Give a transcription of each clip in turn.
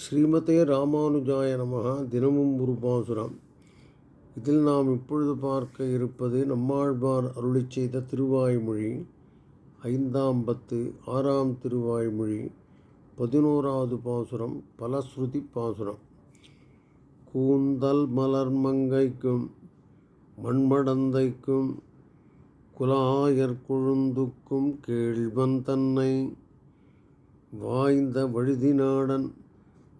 ஸ்ரீமதே ராமானுஜாய நமகா தினமும் ஒரு பாசுரம். இதில் நாம் இப்பொழுது பார்க்க இருப்பது நம்மாழ்வார் அருளி செய்த திருவாய்மொழி ஐந்தாம் பத்து ஆறாம் திருவாய்மொழி பதினோராவது பாசுரம் பலஸ்ருதி பாசுரம். கூந்தல் மலர் மங்கைக்கும் மண்மடந்தைக்கும் குலாயர் கொழுந்துக்கும் கேள்வன் தன்னை வாய்ந்த வழுதிநாடன்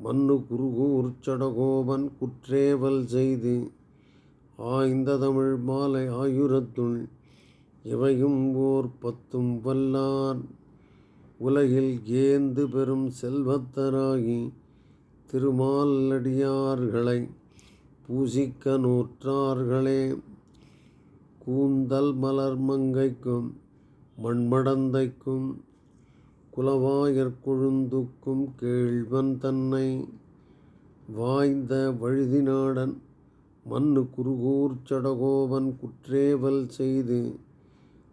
மன்னு குருகு உற்சடகோபன் குற்றேவல் செய்து ஆய்ந்த தமிழ் மாலை ஆயுரத்துள் இவையும் ஓர் பத்தும் வல்லார் உலகில் ஏந்து பெறும் செல்வத்தராகி திருமாலடியார்களை பூசிக்க நூற்றார்களே. கூந்தல் மலர் மங்கைக்கும் மண்மடந்தைக்கும் குலவாயர் கொழுந்துக்கும் கேழ்வன் தன்னை வாய்ந்த வழுதிநாடன் மன்னு குறுகூர் சடகோபன் குற்றேவல் செய்து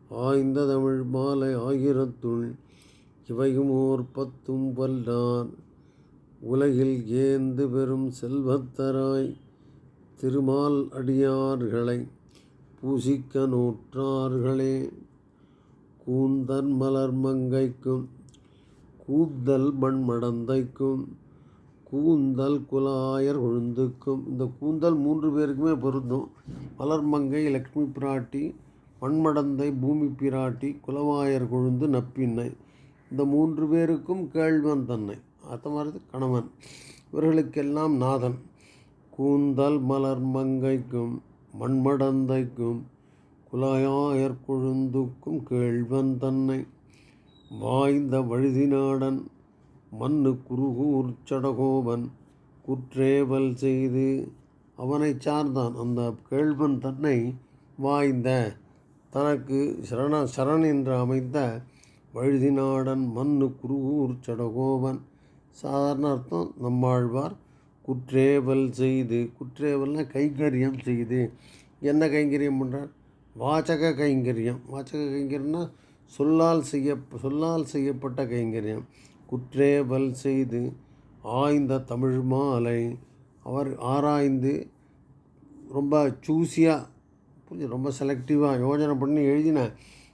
ஆய்ந்த தமிழ் மாலை ஆயிரத்துள் இவையும் ஓர் பத்தும் வல்லார். உலகில் ஏந்து பெறும் செல்வத்தராய் திருமால் அடியார்களை பூசிக்க நூற்றார்களே. கூந்தன் மலர் மங்கைக்கும் கூந்தல் மண்மடந்தைக்கும் கூந்தல் குலாயர் கொழுந்துக்கும் இந்த கூந்தல் மூன்று பேருக்குமே பொருந்தும். மலர்மங்கை லக்ஷ்மி பிராட்டி மண்மடந்தை பூமி பிராட்டி குலவாயர் கொழுந்து நப்பின்னை. இந்த மூன்று பேருக்கும் கேழ்வன் தன்னை. அத்த மாதிரி கணவன். இவர்களுக்கெல்லாம் நாதன். கூந்தல் மலர் மங்கைக்கும் மண்மடந்தைக்கும் குலாயாயர் கொழுந்துக்கும் கேழ்வன் தன்னை. வாய்ந்த வழுதிநாடன் மண்ணு குருகூர் சடகோபன் குற்றேவல் செய்து அவனை சார்ந்தான். அந்த கேள்வன் தன்னை வாய்ந்த தனக்கு சரண சரண் என்று அமைந்த வழுதிநாடன் மண்ணு குருகூர் சடகோபன். சாதாரண அர்த்தம் நம்மாழ்வார் குற்றேவல் செய்து குற்றேவல்னால் கைங்கரியம் செய்து. என்ன கைங்கரியம் பண்ணுறார் வாசக கைங்கரியம். வாசக கைங்கரியம்னா சொல்லால் செய்ய சொல்லால் செய்யப்பட்ட கைங்கரியம் குற்றேவல் செய்து ஆய்ந்த தமிழ் மாலை. அவர் ஆராய்ந்து ரொம்ப சூஸியாக புரிஞ்சு ரொம்ப செலக்டிவாக யோஜனை பண்ணி எழுதின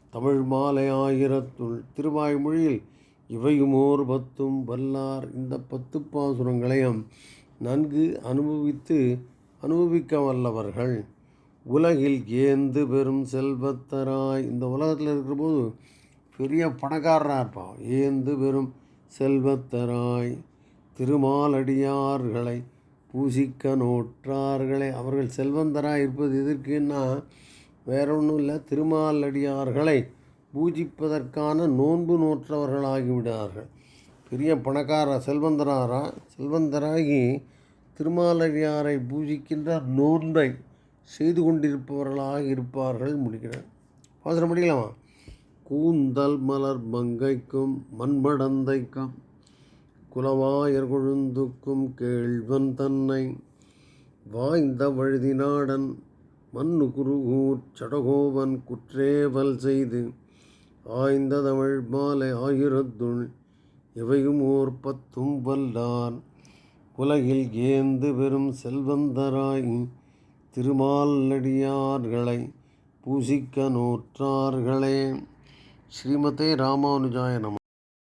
தமிழ் மாலை ஆயிரத்துள் திருவாய்மொழியில் இவையுமோர் பத்தும் வல்லார் இந்த பத்து பாசுரங்களையும் நன்கு அனுபவித்து அனுபவிக்க வல்லவர்கள். உலகில் ஏந்து பெரும் செல்வத்தராய் இந்த உலகத்தில் இருக்கிற போது பெரிய பணக்காரராக இருப்பான். ஏந்து பெரும் செல்வத்தராய் திருமாலடியார்களை பூசிக்க நோற்றார்களே. அவர்கள் செல்வந்தராக இருப்பது எதற்குன்னா வேற ஒன்றும் இல்லை திருமாலடியார்களை பூஜிப்பதற்கான நோன்பு நோற்றவர்களாகிவிடார்கள். பெரிய பணக்கார செல்வந்தராரா செல்வந்தராகி திருமாலடியாரை பூஜிக்கின்ற நோன்பை செய்து கொண்டிருப்பவர்களாக இருப்பார்கள் முடிக்கிறார் பாசனம் முடிக்கலாமா கூந்தல் மலர் மங்கைக்கும் மண்மடந்தைக்கும் குலவாயர் கொழுந்துக்கும் கேழ்வன் தன்னை வாய்ந்த வழுதி நாடன் மண்ணு குருகூர் சடகோவன் குற்றேவல் செய்து ஆய்ந்த தமிழ் மாலை ஆயிரத்துள் இவையும் ஓர் பத்தும் வல்லான் உலகில் ஏந்து பெறும் செல்வந்தராய் திருமாலடியார்களை பூசிக்க நூற்றார்களே. ஸ்ரீமதே ராமானுஜாய நம.